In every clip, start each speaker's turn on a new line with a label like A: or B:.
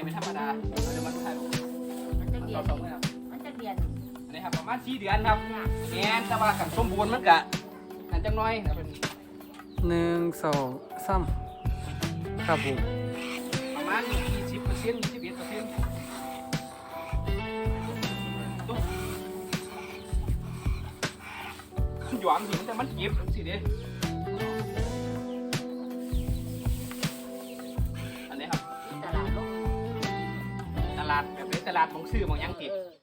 A: ายเป็นธรรมดาเอาเดี๋ยวมันถ่ายรูป
B: มันจะเดียน
A: สองเลยครับ
B: มันจะเดียน
A: อันนี้ครับประมาณสี่เดือนครับ
B: เนี่ย
A: แม่นแต่ว่ากันสมบูรณ์มันกะอันจังน้อยนะเป็น
C: หนึ่งสองสามครับผม
A: ประมาณยี่สิบเปอร์เซ็นต์ยี่สิบเอ็ดเปอร์เซ็นต์ตุ๊กหยอมหินแต่มันเก็บสิเด้
B: ด
A: แบบนี้ตลาดของซื้อของหยังติด
B: เออ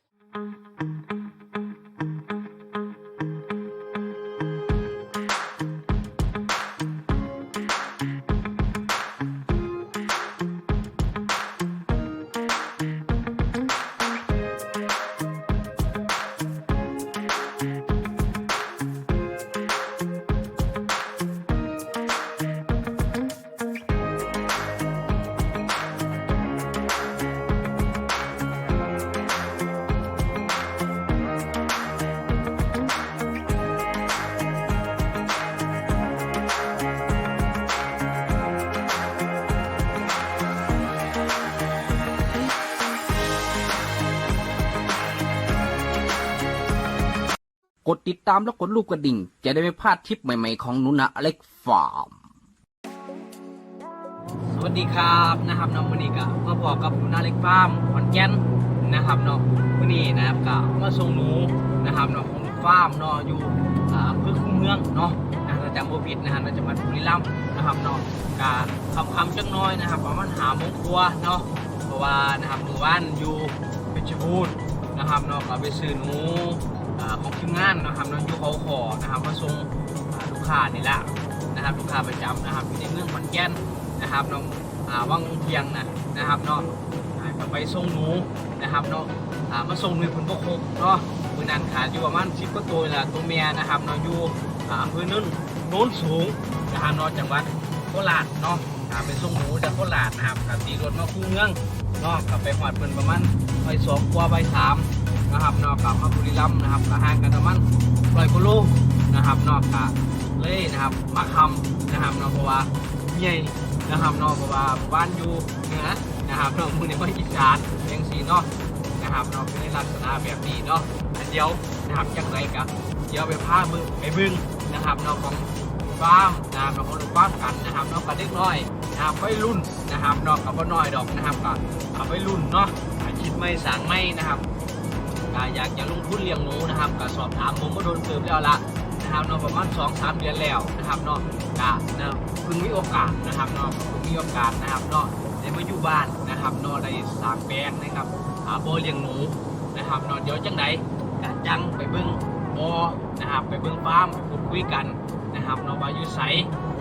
D: ติดตามและกดรูปกระดิ่ง จะได้ไม่พลาดทิปใหม่ๆของนุนะอเล็กฟาร์ม
A: สวัสดีครับนะครับน้องวันนี้ก็มาพอกับนูนาเล็กฟาร์มขอนแก่นนะครับเนาะวันนี้นะครับก็มาส่งหนูนะครับเนาะของฟาร์มเนาะอยู่อ่อำเภอคูเมืองเนาะนะถ้าจำบ่ผิดนะฮะในจังหวัดบุรีรัมย์นะครับเนาะก็คำคำจังน้อยนะครับประมาณหามงครัวเนาะเพราะว่านะครับหมู่บ้านอยู่เพชรบูรณ์นะครับเนาะก็ไปซื้อหนู ของทีมงานนะครับนาะอยู่เขาขอนะครับมาส่งลูกค้านี่แหละนะครับลูกค้าประจำนะครับอยู่ในเมืองขอนแก่นนะครับน้องอ่าวังเพียงนะนะครับเนาะอ่าก็ไปส่งหนูนะครับเนาะอ่ามาส่งหนูผลประคบเนาะมือนันขาอยู่ประมาณสิบกว่าตัวละตัวเมียนะครับเนาะอยู่อ่าอำเภอนุ่นโน้นสูงนะครับเนาะจังหวัดโคราชเนาะไปส่งหนูจากโคราชนะครับกับตีรถมาคู่เมืองเนาะกลับไปหอดเพิ่นประมาณไปสองกว่าไปสาม นะครับนาะกลับมาบุรีรัมย์นะครับก็ห่างกันประมาณร้อยกิโลนะครับนาะกะเลยนะครับมาคำนะครับนาะเพราะว่าใหญ่นะครับนาะเพราะว่าบ้านอยู่เหนือนะครับเนาะมือในภาคอีสานเลียงสีเนาะนะครับนาะเป็นในลักษณะแบบนี้เนาะอันเดียวนะครับจังไรกับเดี๋ยวไปพาบึงไปบึงนะครับนาะของฟาร์มนะครับนาะของฟาร์มกันนะครับนาะกับเด็กน้อยนะครับไว้รุ่นนะครับนาะกับพ่น้อยดอกนะครับกับเอาไว้รุ่นเนาะอ่าคิดไม่สร้างไม่นะครับ อ่าอยากจะลงทุนเลี้ยงหนูนะครับก็สอบถามผมก็โดนเติมแล้วละนะครับเนาะประมาณสองสามเดือนแล้วนะครับเนาะกะเนาะเพิ่งมีโอกาสนะครับเนาะเพิ่งมีโอกาสนะครับเนาะได้มาอยู่บ้านนะครับเนาะได้สร้างแปลงนะครับหาบ่อเลี้ยงหนูนะครับเนาะเดี๋ยวจังไดกะจังไปเบิ่งบ่อนะครับไปเบิ่งฟาร์มไปพูดคุยกันนะครับเนาะว่าอยู่ไส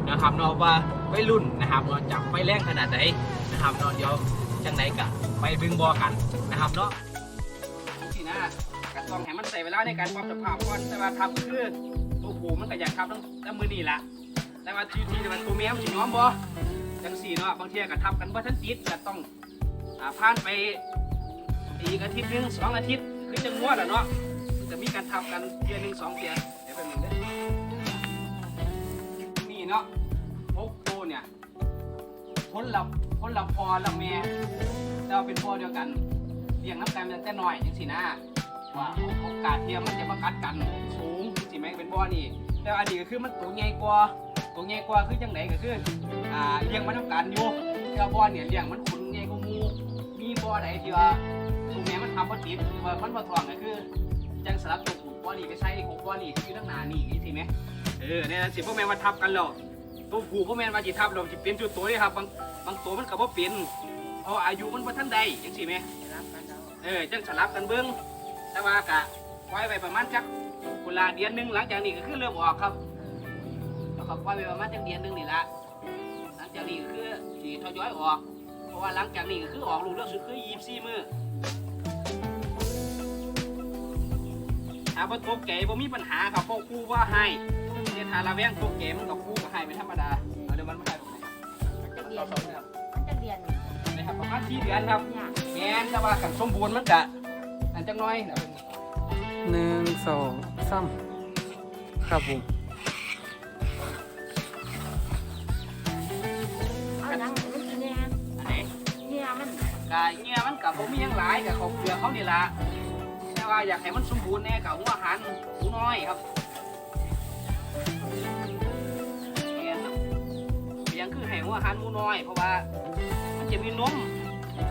A: นะครับเนาะว่าไปรุ่นนะครับเนาะจับไปแรงขนาดไหนนะครับเนาะเดี๋ยวจังไดกะไปเบิ่งบ่อกันนะครับเนาะ ต้องให้มันใส่เวลาในการปรับสภาพก่อนแต่ว่าทำคือตัวผูมันก็อยากทับตั้งแต่มือนี่แหละแต่ว่าทีทีมันตัวแมวสิน้อมบ่จังสี่เนาะบางทีก็ทับกันว่าทันติดก็ต้องผ่านไปอีกอาทิตย์หนึงสองอาทิตย์คือจังวดอะเนาะจะมีการทับกันเดือนหนึ่งสองเดือนเดี๋ยวไปมึงเด้นี่เนาะพกโตเนี่ยคนละคนละพอละแม่แต่ว่าเป็นพ่อเดียวกันเลี้ยงน้ำกันตั้งแต่น้อยจังสี่นะ ว่าโอกาสเทียมมันจะมากัดกันสูงสิแม่งเป็นบ่อนี่แต่อันนี้ก็คือมันตัวใหญ่กว่าตัวใหญ่กว่าคือจังไหนก็คืออ่าเลี้ยงมันน้ำกันอยู่แต่ว่าบ่อเนี่ยเลี้ยงมันขุนใหญ่กว่าหมูมีบ่อไหนที่ว่าตัวแม่มันทำบ่ติดหรือว่ามันบ่ทองก็คือจังสลับตัวผูกบ่อนี่ไปใส่หกบ่อนี่ที่อยู่ทั้งหนานี่นี่สิแม่เออเนี่ยสิพวกแม่นว่าทับกันแล้วตัวผูกพวกแม่นว่าสิทับแล้วสิเป็นจุดตัวนี่ครับบางบางตัวมันก็บ่เป็นเพราะอายุมันบ่ทันใดจังสิแม่
B: รับกันเอา
A: เออจังสลับกันเบิ้ง แต่ว่ากะไว้ไว้ประมาณจักกุลาเดือนหนึงหลังจากนี้ก็คือเริ่มออกครับแล้วก็ปล่อยไว้ประมาณจักเดือนหนึงนี่ละหลังจากนี้ก็คือสีทยอยออก เพราะว่าหลังจากนี้ก็คือออกลูกเลือกสุดคือยี่สิบสี่มือถ้าบ่ตกแก่บ่มีปัญหาครับเพราะครูว่าให้เนี่ยถ้าละแวงตกแก่มันกับครูก็ให้เป็นธรรมดาเอาเดี๋ยวมันมาให้ผมนะครับ
B: มันจะเดีย
A: เอา
B: น
A: สองนะครับ
B: มันจะเดียน
A: นะครับประมาณสี่เดือนครับ
B: เนี่ย
A: แม่นแต่ว่ากันสมบูรณ์มันกะ อันจังน้อยนะเพิ่น
C: หนึ่งสองสามครับผม
B: เอาหนังมันกินเนี่ย
A: อันไหน
B: เนี่ยมัน
A: กะเงี้ยมันกับผมมีหยังหลายกับเขาเกลือเขานี่ละแต่ว่าอยากให้มันสมบูรณ์แน่กับหัวอาหารหมูน้อยครับเนี่ยครับเลี้ยงคือให้หัวอาหารหมูน้อย เพราะว่ามันจะมีนม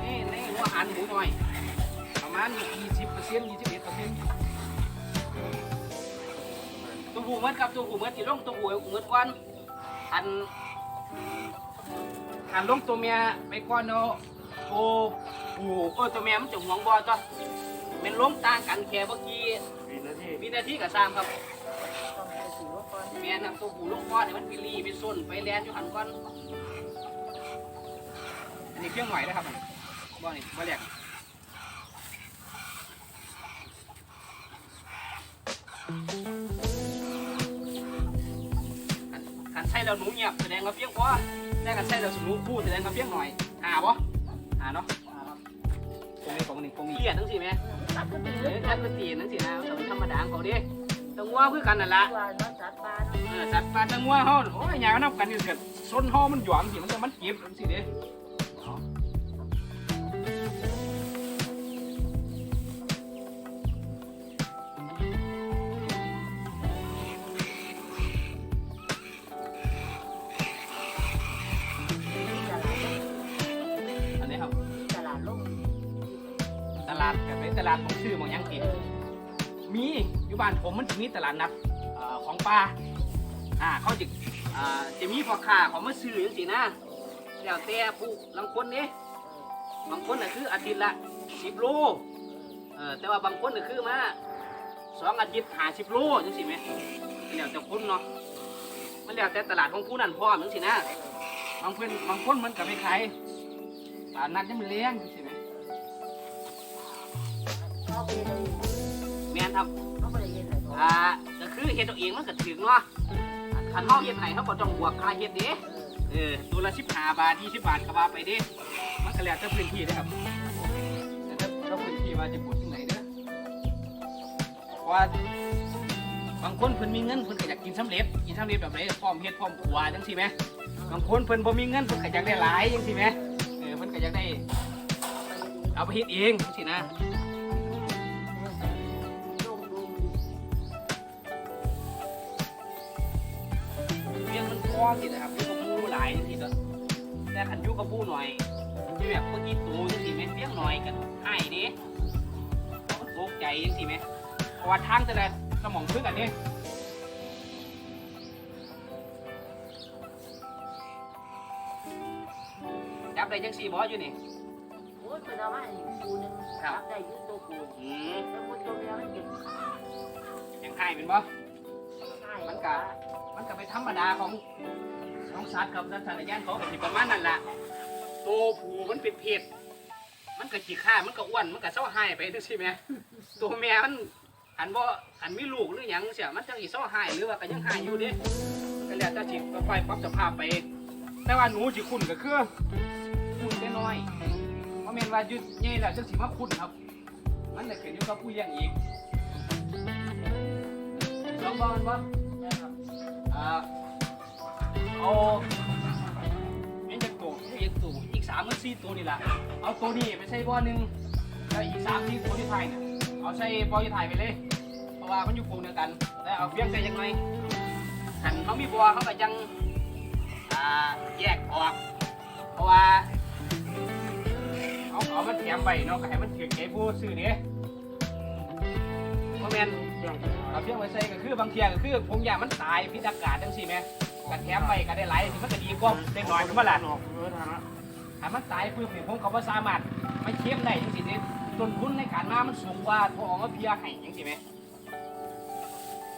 A: นี่ในหัวอาหารหมูน้อยประ มาณ20เปอร์เซ็นต์21เปอร์เซ็นต์ตัวผู้เหมือนกับตัวผู้เหมือนที่ลงตัวผู้เหมือนก่อนอันหันลงตัวเมียไปก่อนเนาะโอ้โหเออตัวเมียมันจะห่วงบ่จ้ะเป็นล้มต่างกันแค่เมื่อกี้
C: วินาที
A: วินาทีกับสามครับ
B: ต้องไปสู่ลูกก่อน
A: เมียนำตัวผู้ลงก้อนเนี่ยมันไปรีไปส้นไปแลนอยู่หันก่อนอันนี้เครื่องหน่อยนะครับบ่นี่บ่แหลก คันใช่เราหนูเงียบแสดงว่าเพียงพอแต่คันใช่เราหนูพูดแสดงว่าเพียงหน่อยหาบ่หาเนาะตรงนี้ของนี่ตรงนี้เลียดทั้งสี่ไหม
B: ตัดก็ดี
A: เออทันมันตีทั้งสี่นะแต่ธรรมดาของดิต้องว่าคือกันนั่นละ
B: ว่าน้องจัดปลาเนาะ
A: เออสัตว์ป่าจังว่าเฮาโอ้ยยายมันนับกันอยู่เถิดส้นเฮามันหยองสิมันจะมันเก็บจังซี่เด้
B: ลาด
A: กับเป็นตลาดผมชื่อมองยังกินมีอยู่บ้านผมมันจะมีตลาดนัดอของปลาอ่าเขาจะจะมีพ่อค้าเขามาซื้อจังซี่นะแล้วแต่ผู้ลังคนนี่บางคนน่ะคืออาทิตย์ละ10โลเออแต่ว่าบางคนน่ะคือมาสองอาทิตย์50โลจังซี่แหมแล้วแต่คนเนาะมันแล้วแต่ตลาดของผู้นั้นพร้อมจังซี่นะบางเพิ่นบางคนมันก็ไปขายตลาดนัดยังมันเลี้ยงจังซี่ แหม
B: เขาไปเลย
A: แม่นครับ
B: เขาไปเลยเห็นอะไร
A: อ่าก็คือเฮ็ดเอาเองมันก็ถึงเนาะคันเฮาเฮ็ดให้เฮาบ่ต้องบวกค่าเฮ็ดเด้เออตัวละ15บาท20บาทก็ว่าไปเด้มันก็แล้วแต่พื้นที่เด้อครับแต่ถ้าถ้าพื้นที่ว่าจะปลูกที่ไหนเด้อเพราะว่าบางคนเพิ่นมีเงินเพิ่นก็อยากกินสำเร็จกินสำเร็จแบบไหนพร้อมเฮ็ดพร้อมครัวจังซี่แหมบางคนเพิ่นบ่มีเงินเพิ่นก็อยากได้หลายจังซี่แหมเออเพิ่นก็อยากได้เอาไปเฮ็ดเองจังซี่นะ พอสินะครับอยู่กับหมูหลายจังซี่ก็แต่คันอยู่กับหมูหน่อยที่แบบเมื่อกี้ตูจังซี่แม่เลี้ยงหน่อยกันให้เด้เพราะมันตกใจจังซี่แม่เพราะว่าทางแต่ละสมองคือกันเด้จับได้จังซี่บ่อยู่นี่
B: โอ้ยเป็นเอาไว้ปูนึงจับได้ยืดตัวปู
A: อืม
B: แล้วมันตัวเมียมันเก็บ
A: ยังให้เป็นบ่
B: ง่าย
A: มันก็ มันก็เป็นธรรมดาของของสัตว์ครับสัตว์สัตว์ยานเขาก็สิประมาณนั้นล่ะตัวผู้มันเป็นเพศมันก็ขี้ข้ามันก็อ้วนมันก็เศร้าหายไปจังซี่แหมตัวแม่มันอันบ่อันมีลูกหรือหยังเสียมันจังสิเศร้าหายหรือว่าก็ยังหายอยู่เด้ก็แล้วแต่สิค่อยปรับสภาพไป แต่ว่าหนูสิคุณก็คือคุณแต่น้อยเพราะแม่นว่ายู่ใหญ่แล้วจังสิมาคุณครับ มันจะขึ้นอยู่กับผู้เลี้ยงอีกลองบ่มันบ่ อ่าเอาเอ็นจะโตเอ็นตัวอีกสามหรือสี่ตัวนี่แหละเอาตัวนี้ไปใส่บ่อหนึ่งแล้วอีกสามสี่ตัวที่ไทยเนี่ยเอาใส่บ่อที่ไทยไปเลย เพราะว่ามันอยู่โพรงเดียวกันแล้วเอาเฟี้ยงใส่ยังไงหันเขามีบัวเขาก็ยังอ่าแยกออก เพราะว่าเอาเอามันแถมไปเนาะก็ให้มันถือเก็บผู้ซื้อเนี่ย แม่นเอาเฟี้ยงไปใส่ก็คือบางเทียก็คือผมอยากมันตายพิษอากาศจังซี่แหมก็แถมไปก็ได้หลายสิมันก็ดีกว่าเล็กน้อยถูกไหมล่ะ
C: ออกเออทางนั้น
A: ถ้ามันตายปุ๊บเนี่ยผมก็บ่สามารถไม่เค็มได้จังซี่เนี่ยต้นทุนในการมามันสูงกว่าพอออกมาเพียให้จังซี่แหม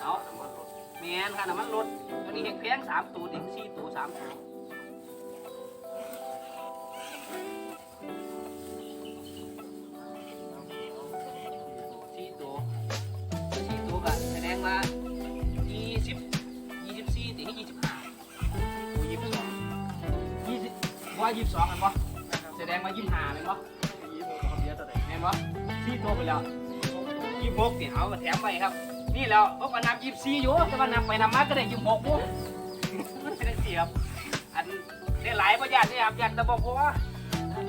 A: เอาแม่นค่ะน้ำมันลดตัวนี้เห็นแพงสามตัวถึงสี่ตัวสามตัว ก็แสดงว่ายี่สิบยี่สิบสี่ถึงยี่สิบห้าตัวยี่สิบสองยี่สิบว่ายี่สิบสองกันปะแสดงว่ายี่สิบห้าเป็นปะ
C: ยี่สิบเขาเบียน
A: แม่นปะสี่ตัวไปแล้วยี่สิบหกเนี่ยเอาก็แถมไปครับ นี่แล้วเขาก็นับยี่สิบสี่อยู่แต่ว่านับไปนับมาก็ได้ยี่สิบหกปุ๊บมันเป็นสี่ครับอันได้หลายประหยัดนี่ครับอยากจะบอกว่า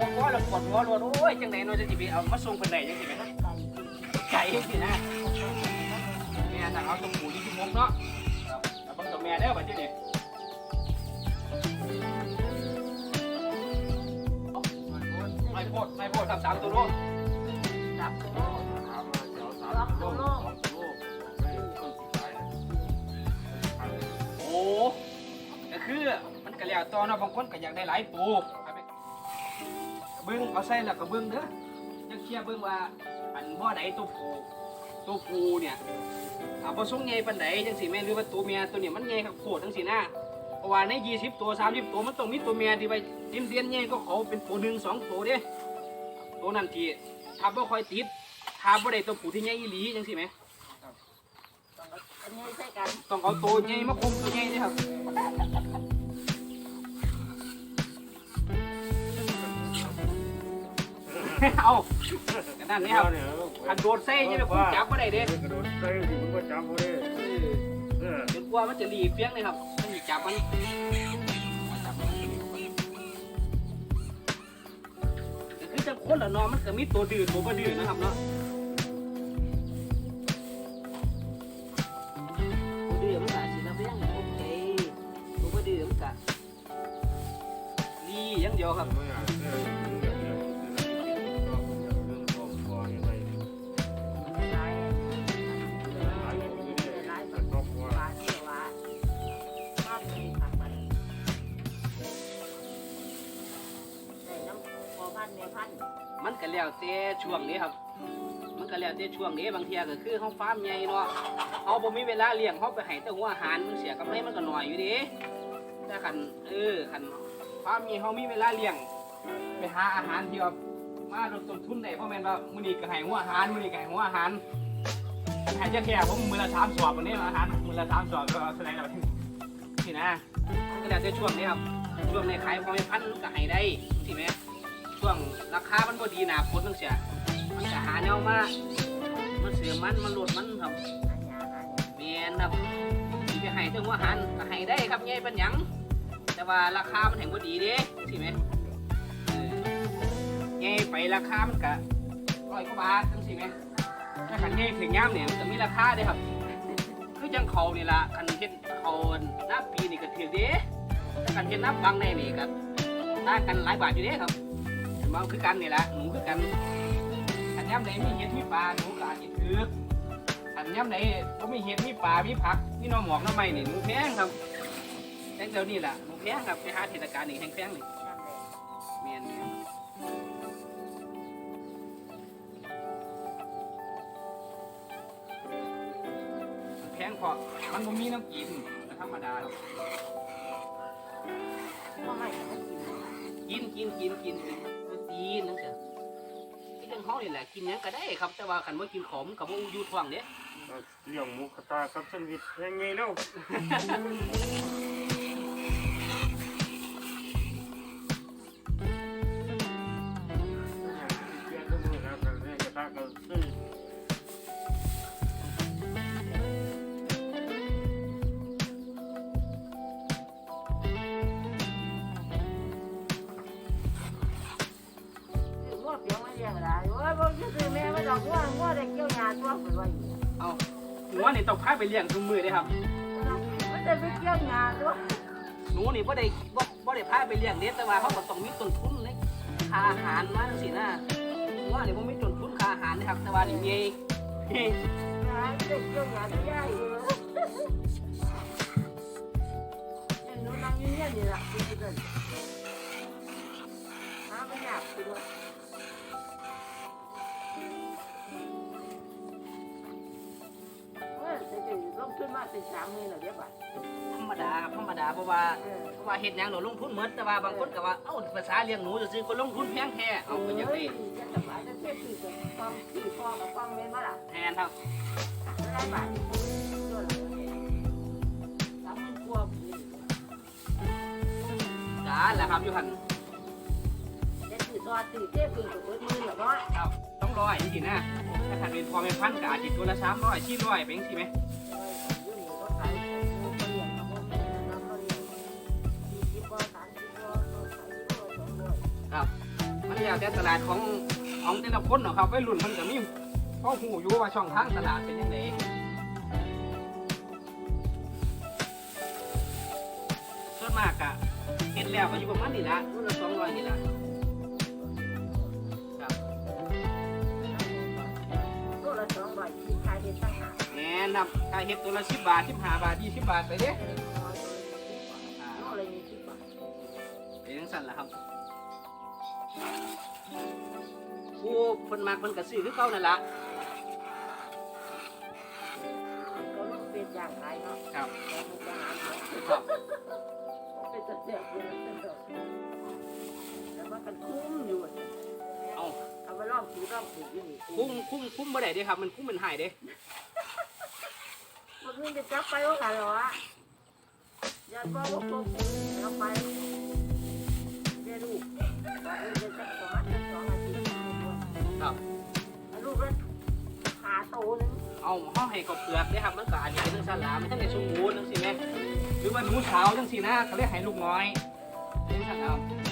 A: บอกว่าเราปวดหัวรถโอ้ยจังไหนเนาจะสิไปเอามาส่งเพิ่นได้จังสิแม่ไก่สินะ แม่าเอาตัวผู้ที่16เนาะแล้วบิ่งตัวแม่เด้อบัดนี้นี่ไม่โพดไม่โพดครับสามตัวโล
B: จับตัว
C: ถามมาเดี๋ยวสาม
B: ล็อก
C: โล
B: ตัว
C: ก
B: โลก
C: สองโลกไม่ต้องสิไปนะ
A: โอ้ก็คือมันก็แล้วต่อเนาะบางคนก็อยากได้หลายตัวเอาไปเบิ่งเอาใส่แล้วก็เบิ่งเด้อจะเคลียร์เบิ่งว่าอันบ่ใดตัวผู้ ตัวผู้เนี่ยอ่าบ่สูงใหญ่ปานใดจังซี่แม่นหรือว่าตัวเมียตัวนี้มันใหญ่คักโคตรจังซี่นะเพราะว่าใน20ตัว30ตัวมันต้องมีตัวเมียที่ไว้เดียนเดียนๆใหญ่ก็เขาเป็นตัวหนึ่งสองตัวเด้ตัวนั้นที่ถ้าบ่ค่อยติดถ้าบ่ได้ตัวผู้ที่ใหญ่อีหลีจังซี่แหม
B: อันนี้ใช่กัน
A: ต้องเอาตัวใหญ่มาคุมตัวใหญ่เด้ครับเอากันนั่นนี่ครับ อันโดดใส่ใช่ไหมคุณจับมาได้เด้
C: กระโดดใส่ถึงก็จับบ่ได้เออ
A: จนกว่ามันจะรีบเพียงเลยครับมันจะจับมันจับมันก็คือจะคนละเนาะมันก็มีตัวดื้อตัวบ่ดื้อนะครับเนาะตัวดื้อมันก็สิระเบียงโอเคตัวบ่ดื้อมันก็รีอย่างเดียวครับ
B: พอพันแม่พัน
A: มันก็แล้วแต่ช่วงนี้ครับ มันก็แล้วแต่ช่วงนี้บางเทีก็คือเขาฟาร์มใหญ่เนาะเขาบ่มีเวลาเลี้ยงเขาไปให้แต่หัวอาหารมันเสียกำไรมันก็น้อยอยู่ดิแต่คันเออคันฟาร์มใหญ่เขามีเวลาเลี้ยง ไปหาอาหารที่ว่ามาลดต้นทุนได้เพราะแม่นว่ามื้อนี้ก็ให้หัวอาหารมื้อนี้ก็ให้หัวอาหารให้จะแค่ผมมื้อละ3สอบวันนี้อาหารมื้อละ3สอบก็แสดงแล้วนี่นะก็แล้วแต่ช่วงนี้ครับช่วงในขายพอไม่พันก็ให้ได้สิแม่ช่ วงราคามันบ่ดีหนาฝนจังเสียมันจะหาแนวมามันเสือมันมันหลดมันครับ
B: อันยนยา
A: แมนครับสิไปให้ถึงว่าหันก็ให้ได้ครับใหญ่เป็นหยัง แต่ว่าราคามันแห่งบ่ดีเด้ใช่ไหมเออใหญ่ไปราคามันก็ร้อยกว่าบาทจังสิไหมถ้าขันใหญ่ถึงย่ามเนี่ยมันก็มีราคาด้ครับคือจังเขานี่ล่ะคันเฮ็ดเขาหน้าปีนี่ก็ถือเด้แต่คันเฮ็ดน้ำบางในนี่ก็ต่างกันหลายบาทอยู่เด้ครับ บางคือกันนี่แหละหนูคือกันอันย่ำไหนมีเห็ดมีปลาหนูก็อาจจะถืออันย่ำไหนก็มีเห็ดมีปลามีผักมีหน้อหมอกหน้อไม้นี่หนูแพงครับแพงเดี๋ยวนี้แหละหนูแพงครับไปหาเทศกาลนี่แพงแพงๆนี่
B: น้ำแดง
A: เมียนแม่นแพงเพราะมันบ่มีน้ำกินก็ธรรมดาหรอก
B: ก็ไม่ให้กิน
A: กินกินกินกินโปร ตีนนั่นจ้ะที่จังเขานี่แหละกินหยังก็ได้ครับ แต่ว่าคันว่ากินขมกับว่าอยู่ท้องเด้
C: เลี้ยงหมูกระตากับแซนด์วิชยังไงแล้ว
A: หนูนี่ต้องพาไปเลี้ยงทุกมือเลยครับ
B: มันจะไปเกี่ยวยาตัว
A: หนูนี่บ่ได้บ่บ่ได้พาไปเลี้ยงเด้แต่ว่าเขาก็ต้องมีต้นทุนในค่าอาหารมาจังซี่นะหนูว่านี่บ่มีต้นทุนค่าอาหารนะครับแต่ว่านี่มี
B: หาเด็กเกี่ยวยาที่ยายอ จะลงทุนมาเป็นสามหมื่นหรอเดี๋ยวบ่ะ
A: ธรรมดาครับธรรมดาเพราะว่า
B: เออ
A: เพราะว่าเฮ็ดหยังหนูลงทุนหมดแต่ว่าบางคนก็ว่าเอ้าภาษาเลี้ยงหนูซื่อๆคนลงทุนแพงแท้เอาก็จัง
B: เฮ้
A: ได๋
B: ยจะสบายจะเทียบคือกับความที่พ่อกับความแม่มาล่ะ
A: แทนครับ
B: ได้บาทตัวละสามหมื่นกว่าปี
A: จ้าแหละครับอยู่หั่น
B: จะถือตัวถือเทียบคือกับเบิดมือหรอเนาะ
A: ครับต้องร้อยจริงๆนะถ้าคันเป็นพอเป็นพันก็อาจสิตัวละ300 400เป็นจังซี่ไหม มันแล้วแต่ตลาดของของแต่ละคนเนาะครับวัยรุ่นเพิ่นก็มีพอหูอยู่ว่าช่องทางตลาดเป็นยังไงส่วนมากอะเห็นแล้วก็อยู่ประมาณนี้ละรุ่นละสองร้อยนี่ละครับ
B: ตัวละสองร้อยที่ขายได้ตั้งหาก
A: แหน่นับค่าเห็ดตัวละสิบบาทสิบห้าบาทยี่สิบบาทไปเด้
B: โลละยี่สิบบาท
A: เป็นจังสั่นล่ะครับ ผู้เพิ่นมากเพิ่นก็ซื้อคือเก่านั่นล่ะ
B: ก็ลูกเป็นอย่างไรเนาะ
A: ครับ
B: มันจะหาเนาะ
A: ครับ
B: เป็นตะเสียบเลยแล้วมันกันคุ้มอยู่
A: เอา
B: เอาไปลองถือลองถืออยู่นี่
A: คุ้มคุ้มคุ้มบ่ได้เด้ครับ มันคุ้มมันหายเด้
B: มันนี่จะจับไปว่ากันเหรอวะยันบอกว่าพวกเราไปเรียนลูกเรียนจัก ขานึง
A: เอาห้องให้กับเปลือกได้ครับมันก็อันนี้เป็นจังซั่นล่ะมันทั้งในชุมงูจังสิแม่หรือว่าหนูสาวจังซี่นะเขาเรียกให้ลูกน้อยเป็นจังซั่น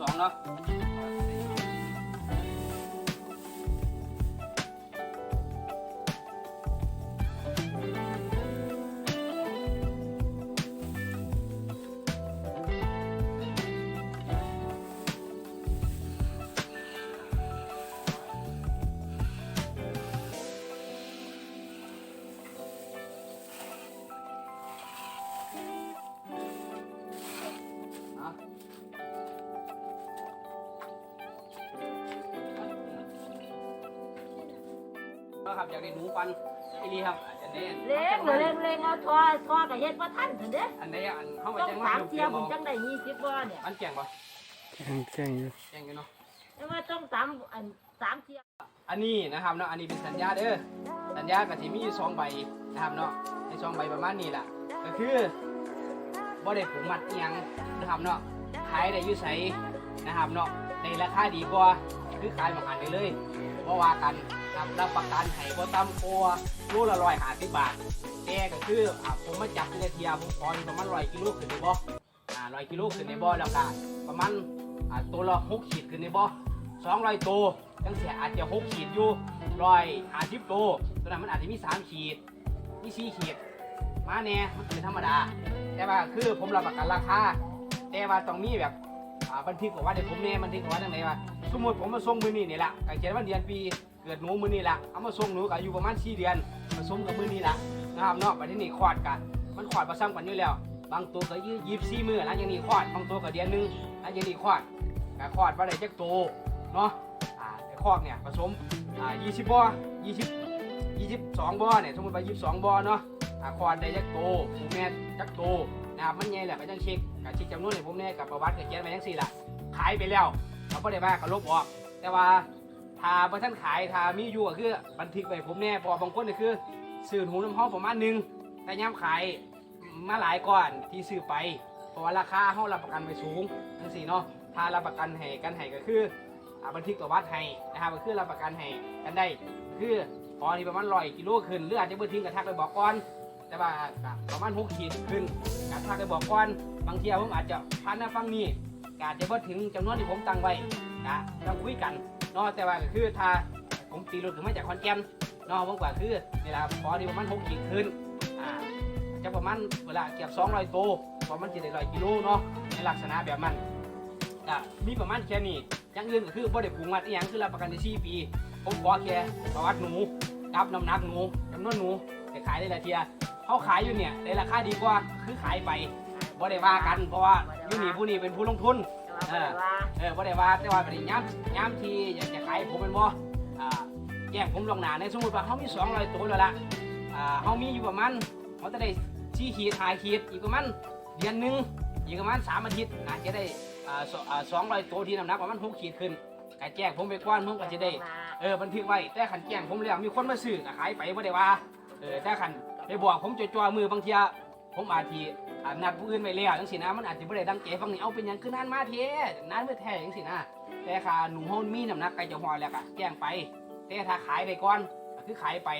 B: ว่า
A: ก็ครับอยากได้หนูปันอีนี่ครับอันนี้
B: เล็กเหลือเล็กเล็กเอาทอทอกับเฮ็ดว่าท่านถึงเด้
A: อันนี้อันเข้าไป
B: ต้อง
A: แจ้ง
B: สา
A: ว่าม
B: เทียมจังได้ยี่สิบบ่เนี่ย
A: มันแก่งปะ
C: แข่งอยู่
A: แก่งอยู่เนาะ
B: แต่ว่าต้องสามอันสามเทียม
A: อันนี้นะครับเนาะอันนี้เป็นสัญญาเด้อสัญญากับที่มีอยู่สองใบนะครับเนาะในสองใบประมาณนี้แหละก็คือบ่ได้ผูกมัดอิหยังนะครับเนาะขายได้อยุ่ใสนะครับเนาะในราคาดีกว่าคือขายมาหันได้เลยเพราะว่ากันค รับรับประกันให้บ่ต่ำกว่าโลละร้อยห้าสิบบาทแต่ก็คืออ่าผมมาจับทีละเทียผมขออยู่ประมาณร้อยกิโลขึ้นในบ่อ่าร้อยกิโลขึ้นในบ่แล้วก็ประมาณอ่าตัวละหกขีดขึ้นในบ่สองร้อยตัวจังเสียอาจจะหกขีดอยู่ร้อยห้าสิบตัวตัวนั้นมันอาจจะมีสามขีดมีสี่ขีดมาแน่มันเป็นธรรมดา แต่ว่าคือผมรับประกันราคาแต่ว่าต้องมีแบบบันทึกบอกว่าเดี๋ยวผมเนี่ยบันทึกบอกว่าจังไหนว่าสมมติผมมาส่งมือนี่นี่แหละก็เขียนวันเดือนปี กิดหนูมือนี่แหละเอามาส่งหนูก็อายุประมาณ4เดือนผสมกับมือนี่แหละนะครับเนาะบัดนี้นี่คลอดกันมันคลอดประซ้ำกันอยู่แล้ว บางตัวก็ยี่ยี่สี่มือแล้วยังนี่คลอดบางตัวก็เดือนหนึงแล้วยังนี่คลอดก็คลอดว่าได้จักโตเนาะอ่าแต่คอดเนี่ยผสมอ่ายี่สิบบ่อยี่สิบยี่สิบสองบ่อเนี่ยสมมติว่ายี่สิบสองบ่อเนาะอ่าคอดได้จักโตวผูแม่จักโตนะครับมันใหญ่แหละก็ต้องเช็คกับเช็คจำนวนให้ผมแน่กับประวัติกับเขียนไปทั้งสี่ละขายไปแล้วเขาก็ได้ว่าเขาลบออก แต่ว่า ถ้าบ่ท่านขายถ้ามีอยู่ก็คือบันทึกไว้ผมแน่เพอบางคนนี่คือซื้อหูน้ำหอมประมาณหนึงแต่ย้ำขายมาหลายก่อนที่ซื้อไป เพราะว่าราคาเขารับประกันไปสูงทั้งสี่เนาะถ้ารับประกันให้กันให้ก็คืออ่าบันทึกประวัติให้นะครับก็คือรับประกันให้กันได้คือพอนี่ประมาณร้อยกิโลขึ้นหรืออาจจะเบิ่ทิ้งกระทักไปบอกก่อนแต่ว่าก็ประมาณหกขีดขึ้นกถ้าไปบอกก่อนบางทีผมอาจจะพันหน้าฟังนี่กอาจจะพอถึงจำนวนที่ผมตั้งไว้นะต้องคุยกัน เนาะแต่ว่าก็คือถ้าผมตีรถขึ้นมาจากคอนแกนเนาะผมก็คือนี่แหละพอที่ประมาณหกขีดขึ้นอ่าจะประมาณเวลาเก็บ200ตัวประมาณจะได้ร้อยกิโลเนาะในลักษณะแบบนั้นก็มีประมาณแค่นี้อย่างอื่นก็คือบ่ได้ปรุงมัดอีหยังคือรับประกันได้4ปีผมขอแค่ประวัติหนูกับน้ำหนักหนูจำนวนหนูจะขายได้ละเทียเขาขายอยู่เนี่ยในราคาดีกว่าคือขายไปบ่ได้ว่ากันเพราะว่าอยู่นี่ผู้นี้เป็นผู้ลงทุน
B: แต่ว่าบ่ได้ว่า
A: เออบ่ได้ว่าแต่ว่าเป็นย้ำย้ำทีอยากจะขายผมเป็นบ่อ่าแย่งผมลวงหน้าในสมมติว่าเขามี200ตัวแล้วล่ะอ่าเขามีอยู่ประมาณเขาจะได้ชี้ขีดหายขีดอีกประมาณเดือนหนึงอีกประมาณสามอาทิตย์อาจจะได้อ่าสอ่า200ตัวที่น้ำหนักประมาณหกขีดขึ้นก็แจ้งผมไปก่อนผมก็จะได้เออบันทึกไว้แต่ขันแจ้งผมแล้วมีคนมาซื้อก็ขายไปบ่ได้ว่าเออแต่ขันไปบอกผมจ่อๆมือบางที ผมอาจทีอ่านัดผู้อื่นไว้แล้วจังสินะมันอาจจะบ่ได้ดังใจฟังนี่เอาเป็นหยังคือนานมาเทนานเมื่อแท้จังสินะแต่ค่าหนูเฮามีน้ำหนักไกลจะฮอดแล้วก็แจ้งไป แต่ถ้าขายไปก่อนก็คือขายไป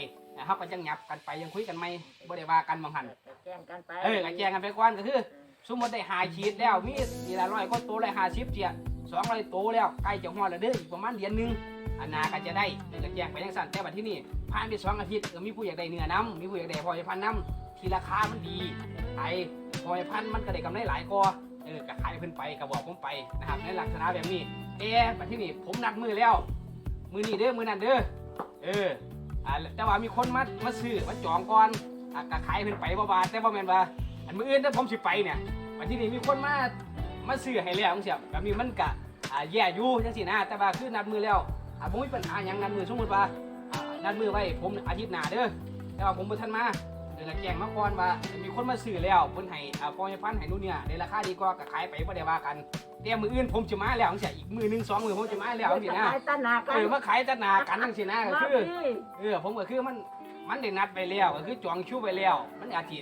A: เฮาก็จังหยับกันไปยังคุยกันไหมบ่ได้ว่ากันบางหัน
B: แจ้งกันไป
A: เออก็แจ้งกันไปก่อนก็คือสมมติได้หาชีดแล้วมีนี่ละร้อยก็ตัวเลยหาชิปเจียสองร้อยตัวแล้วใกล้จะฮอดแล้วเด้ออีกประมาณเดือนหนึงอันนาก็จะได้เดี๋ยวจะแจ้งไปยังสั่นแต่บัดที่นี่ผ่านไปสองอาทิตย์เออมีผู้อยากได้เนื้อน้ำมีผู้อยากได้พลอยพันธุ์น้ำ ที่ราคามันดีขายพอยพันธุ์มันก็ได้กำไรหลายกว่าเออก็ขายเพิ่นไปก็บอกผมไปนะครับในลักษณะแบบนี้เอ๊ะบัดที่นี่ผมนัดมือแล้ว มือนี้เด้อมือนั้นเด้อเอออ่าแต่ว่ามีคนมามาซื้อมาจองก่อนอะก็ขายเพิ่นไปบ่บาทแต่บ่แม่นว่าอันมืออื่นถ้าผมสิไปเนี่ยบัดที่นี่มีคนมามาซื้อให้แล้วจังซี่แบบนี้มันก็อ่าแย่อยู่จังซี่นะแต่ว่าคือนัดมือแล้วอ่าผมมีปัญหาอย่างนั้นมือสมมติว่านัดมือไว้ผมอาทิตย์หน้าเด้อแต่ว่าผมบ่ทันมา ดี๋ยวจะแจ้งมาก่อนว่ามีคนมาซื้อแล้วเพิ่นให้อ่าพอให้พันให้นู่นเนี่ยในราคาดีกว่าก็ขายไปบ่ได้ว่ากันแต่มืออื่นผมจะมาแล้วจังซี่อีกมือหนึงสองมือผมจะมาแล้วจังซี่นะ
B: ขายตนากั
A: เอนอมาขายตัดหน้ากันจังซี่นะก็คือ
B: มาพี่
A: เออผมก็คือมันมันได้นัดไปแล้วก็คือจองคิวไปแล้ว มันอาจสิ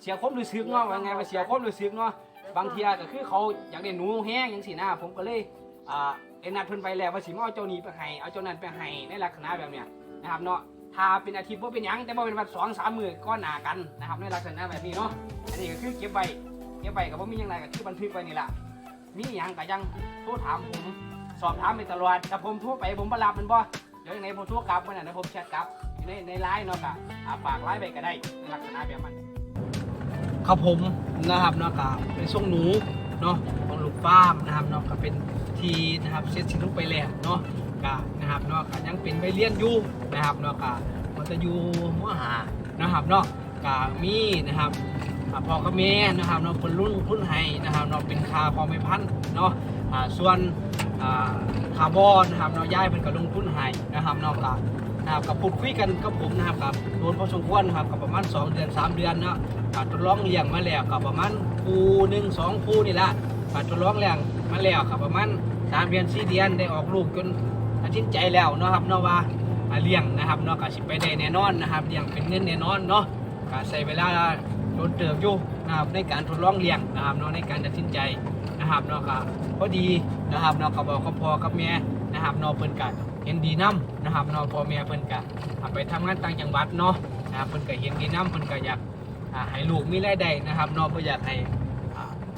A: เสียความรู้สึกเนาะว่าไงว่าเสียความรู้สึกเนาะบางเทียก็คือเขาอยากได้หนูแห้งอย่างสินะผมก็เลยอ่าได้นัดเพิ่นไปแล้วว่าสิมาเอาเจ้านี้ไปให้เอาเจ้านั้นไปให้ในลักษณะแบบเนี้ยนะครับเนาะ ถ้าเป็นอาทิตย์ว่าเป็นหยังแต่ว่าเป็นวันสองสามมือก็หนากันนะครับในลักษณะแบบนี้เนาะอันนี้ก็คือเก็บไว้เก็บไว้กับว่ามีหยังไงก็คือบันทึกไว้นี่แหละมีหยังก็ยังโทรถามผมสอบถามไปตลอดแต่ผมโทรไปผมบ่รับมันบ่เดี๋ยวยังไงผมโทรกลับวันนั้นนะผมแชทกลับในในไลน์เนาะก็อ่าฝากไลน์ไปก็ได้ในลักษณะแบบนั้นครับผมนะครับเนาะกับเป็นส่งหนูเนาะของลูกฟามนะครับเนาะก็เป็นทีนะครับเซตสิลูกไปแล้วเนาะ ก็นะครับเนาะก็ยังเป็นไปเรียนอยู่นะครับเนาะก็มันจะอยู่มหานะครับเนาะก็มีนะครับพ่อกับแม่นะครับเนาะคนรุ่นรุ่นให้นะครับเนาะเป็นคาพอไม่พันเนาะส่วนคาร์บอนนะครับเนาะย้ายเป็นกับลุงทุนให้นะครับเนาะก็นะครับกับพูดคุยกันกับผมนะครับกับโดนพอสมควรนะครับกับประมาณ 2 เดือน 3 เดือนเนาะการทดลองเลี้ยงมาแล้วกับประมาณคูหนึ่งสองคูนี่ละการทดลองเลี้ยงมาแล้วกับประมาณสามเดือนสี่เดือนได้ออกลูกจน ตัดสินใจแล้วเนาะครับเนาะว่าเลี้ยงนะครับเนาะก็สิไปได้แน่นอนนะครับเลี้ยงเป็นเงินแน่นอนเนาะก็ใช้เวลาโดนเติบอยู่นะครับในการทดลองเลี้ยงนะครับเนาะในการตัดสินใจนะครับเนาะก็พอดีนะครับเนาะก็บอกกับพ่อกับแม่นะครับเนาะเพิ่นก็เห็นดีนํนะครับเนาะพ่อแม่เพิ่นก็ไปทำงานต่างจังหวัดเนาะนะครับเพิ่นก็เห็นดีนํเพิ่นก็อยากอ่าให้ลูกมีรายได้นะครับเนาะบ่อยากให้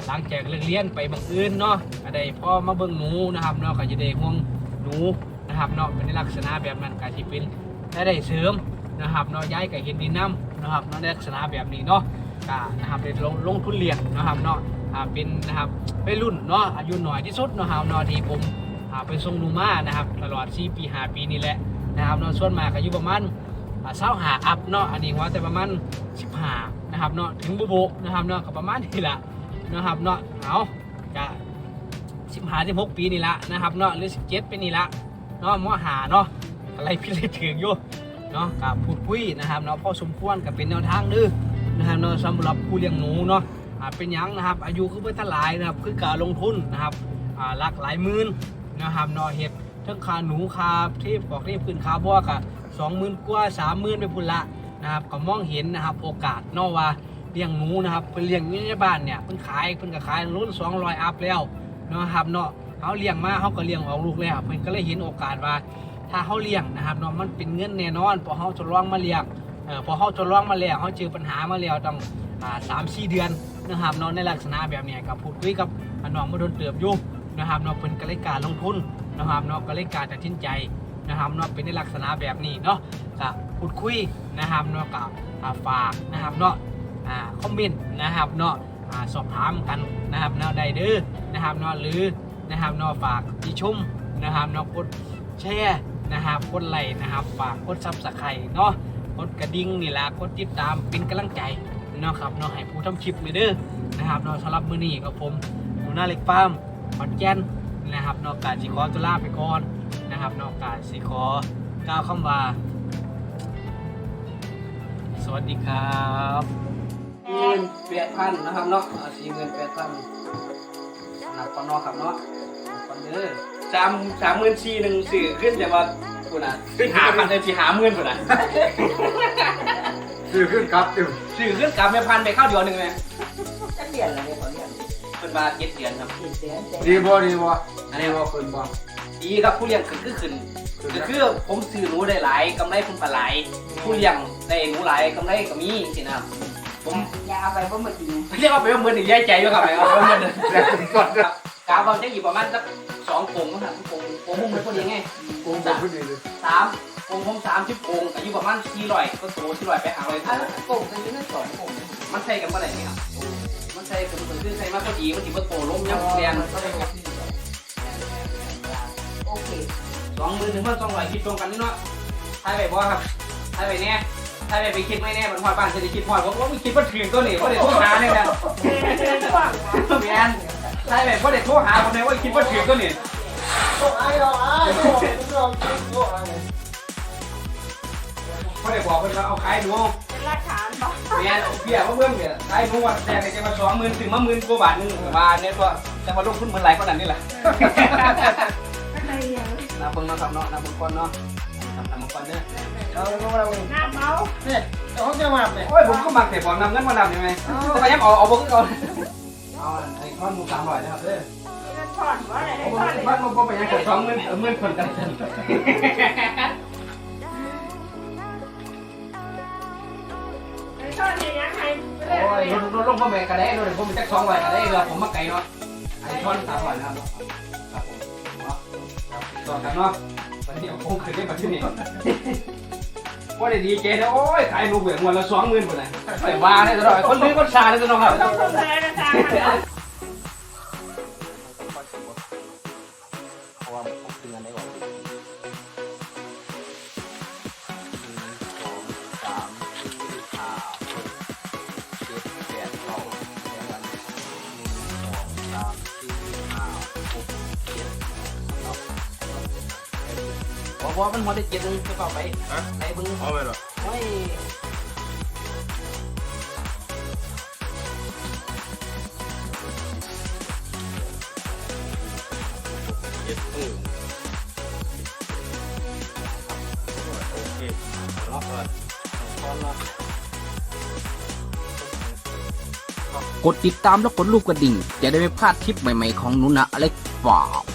A: หลังจากเลิกเรียนไปบางอื่นเนาะก็ได้พ่อมาเบิ่งหนูนะครับเนาะก็จะได้ห่วงหนู นะครับเนาะเป็นลักษณะแบบนั้นก็สิเป็นรายได้เสริมนะครับเนาะย้ายก็เห็นดีนํนะครับเนาะลักษณะแบบนี้เนาะก็นะครับได้ลงลงทุนเลี้ยงนะครับเนาะอ่าเป็นนะครับเป็นรุ่นเนาะอายุหน้อยที่สุดนาะครับเนาะที่ผมอ่าไปส่งนูมานะครับตลอด4ปี5ปีนี่แหละนะครับเนาะส่วนมากก็อยู่ประมาณเศร้าหาอัพเนาะอันนี้ว่าแต่ประมาณสิบห้านะครับเนาะถึงบุบุนะครับเนาะก็ประมาณนี้แหละนะครับเนาะเอาจะสิบห้าสิบหกปีนี่ละนะครับเนาะหรือสิบเจ็ดปีนี่ละ เนาะมหาเนาะอะไรพี่เลยถึงอยู่เนาะกับพูดคุยนะครับเนาะพ่อสมควรกับเป็นแนวทางดื้อนะครับเนาะสำหรับผู้เลี้ยงหนูเนาะอ่าเป็นยังนะครับ อายุคือเพื่อหลายนะครับ คือการลงทุนนะครับอ่าหลักหลายหมื่นนะครับเนาะเห็ดทั้งคาหนูคาเทพบอกเทพพื้นคาบัวกะสองหมื่นกว่าสามหมื่นไปพุ่นละนะครับก็มองเห็นนะครับโอกาสเนอกว่าเลี้ยงหนูนะครับเพิ่นเลี้ยงอยู่ในบ้านเนี่ยเพิ่นขายเพิ่นก็ขายรุ่นสองร้อยอัพแล้วนะครับเนาะ เขาเลี้ยงมาเขาก็เลี้ยงออกลูกแล้วเพิ่นก็เลยเห็นโอกาสว่า ถ้าเขาเลี้ยงนะครับเนาะมันเป็นเงินแน่นอนพอเขาทดลองมาเลี้ยงเออพอเขาทดลองมาแล้วเขาเจอปัญหามาแล้วต้องอ่าสามสี่เดือนนะครับเนาะในลักษณะแบบนี้กับพูดคุยกับน้องมาโดนเติบยุ่งนะครับเนาะเป็นกระเลการลงทุนนะครับเนาะกระเลยการตัดสินใจนะครับเนาะเป็นในลักษณะแบบนี้เนาะกับพูดคุยนะครับเนาะกับฝากนะครับเนาะอ่าคอมเมนต์นะครับเนาะอ่าสอบถามกันนะครับเนาะได้เด้อนะครับเนาะหรือ นะครับนาะฝากที่ชมนะครับนาะกดแชร์นะครับกดไลค์นะครับฝากกดซับสไครต์เนาะกดกระดิ่งนี่แหละกดติดตามเป็นกำลังใจเนาะครับเนาะให้ผู้ทำคลิปเลยเด้อนะครับเนาะสำหรับมือนี้กับผมหนูนาเล็กฟาร์มขอนแก่นนะครับนาะกาสิขอตัวลาไปก่อนนะครับนาะกาสิขอกล่าวคำว่า สวัสดีครับเงินแปดพันนะครับเนาะสี่เงินแปดพันหนักกว่านอครับเนาะ เด้อสามสามหมื่นสี่หนึ่งสื่อขึ้นแต่ว่าคุณอะขึ้นหาพันเลยสี่หาหมื่นคุณอะ
C: ซื้อขึ้นครับตึง
A: สื่อขึ้นกลับไม่พันไปเข้าเดียวหนึ่งไหม
B: จะเปลี่ยนอะไรก่อนเนี่ย
A: เป็นมาเจ็ดเดือนครับ
B: เปลี่ยนเสียงแต่
C: ดีบ่ดีบ่อันนี้บ่ขึ้นบ่
A: ดีครับผู้เลี้ยงขึ้นคือขึ้นก็คือผมซื้อหนูได้หลายกำไรผมก็หลายผู้เลี้ยงได้หนูหลายกำไรก็มีสินะครับผม
B: ยาเอาไปเพราะมันกิน
A: เรียกว่าเป็นเมือนหนึ่งย้ายใจด้วยครับเอาเป็นเมือนหนึ่ง
C: แล้วคุณ ก่อนนะ
A: กาบอลจะอยู่ประมาณสักสองกงนะครับกงกงมุ่งไปพอดีไง
C: กูบอกขึ้นดีเลย
A: สามกงผมสามสิบกงอายุประมาณสี่ร้อยก็โตสี่ร้อยไปหาร้อย
B: เอา
A: ตัว
B: โป่งกันนี่นั่นสองโป่ง
A: มันใส่กันเมื่อไหร่เนี่ยครับมันใส่กันคือใส่มาพอดีมันถือว่าโตล้มยังเรียน
B: ก็เลยอยากดีโอเค
A: สองหมื่นหนึ่งพันสองร้อยคิดตรงกันนี่เนาะทายไปบ่ครับทายไปแน่ทายไปไปคิดไม่แน่บนหอดบ้านจะได้คิดหอดผมว่าไม่คิดว่าถึงตัวนี้ว่าเด็โทรหาเนี่ยนะแมน ทายไปว่าเด็โทรหาผมเลยว่าคิดว่าถึงตัวนี้ว่าเด็บอกคนว่าเอาขายหนู
B: เป็นหลักฐานบอก
A: แมนเอาเบี้ยมาเบิ่งเนี่ยขายหนูวันแต่ในจะมาสองหมื่นถึงมาหมื่นกว่าบาทนึงมาเนี่ยก็จะมาลงทุนเหมือนไรคนนั้นนี่แหละ
B: อะไรอย่าง
A: นาเบิ่งเนาะครับเนาะนาเบิ่งก่อนเนาะทำทำมาก่อนเด้อ
B: น้ำเมา
C: เขาจะมาเนี่ย
A: โอ้ยผมก็มักแต่ผมนำเงินมานำใช่ไหมแต่ก็ยังเอาเอาบ่คือเอา เอาไอ้ท่อนหมูสามร้อยนะครับเด้อ
B: นั่นถอนว่าอะไร
A: เอา
B: ได้
A: บ่
B: ถอนเลย
A: มันบ่ไปยังกดสองหมื่นเออหมื่นคนกัน
B: ได้ถอนเนี่ยยังไง
A: โอ้ยลดลดลงพ่อแม่ก็ได้ลดผมจักสองร้อยก็ได้เออผมมาไกลเนาะไอ้ท่อนสามร้อยนะครับครับผมเนาะต่อกันเนาะวันนี้เอาคงขึ้นได้แบบที่นี่ ว่าได้ดีเจนะโอ้ยขายลูกเบียงวันละสองหมื่นคนน่ะแต่ว่าได้ตลอดคนลื้อคนชาได้ตลอดครับ
B: ต้องต้องเลยนะจ๊ะ
A: เพราะว่าผมคืองานได้ก่อน บอกว่ามันหัวได้เจ็ดหนึงจะเข้าไปไปเบึง
C: เอาไปหรอ
A: โอ้ย
C: เจ็ดเออโอเค
A: เนาะตอนเนาะ
E: กดติดตามและกดรูปกระดิ่ง จะได้ไม่พลาดคลิปใหม่ๆของหนุนะอเล็กฟาร์ม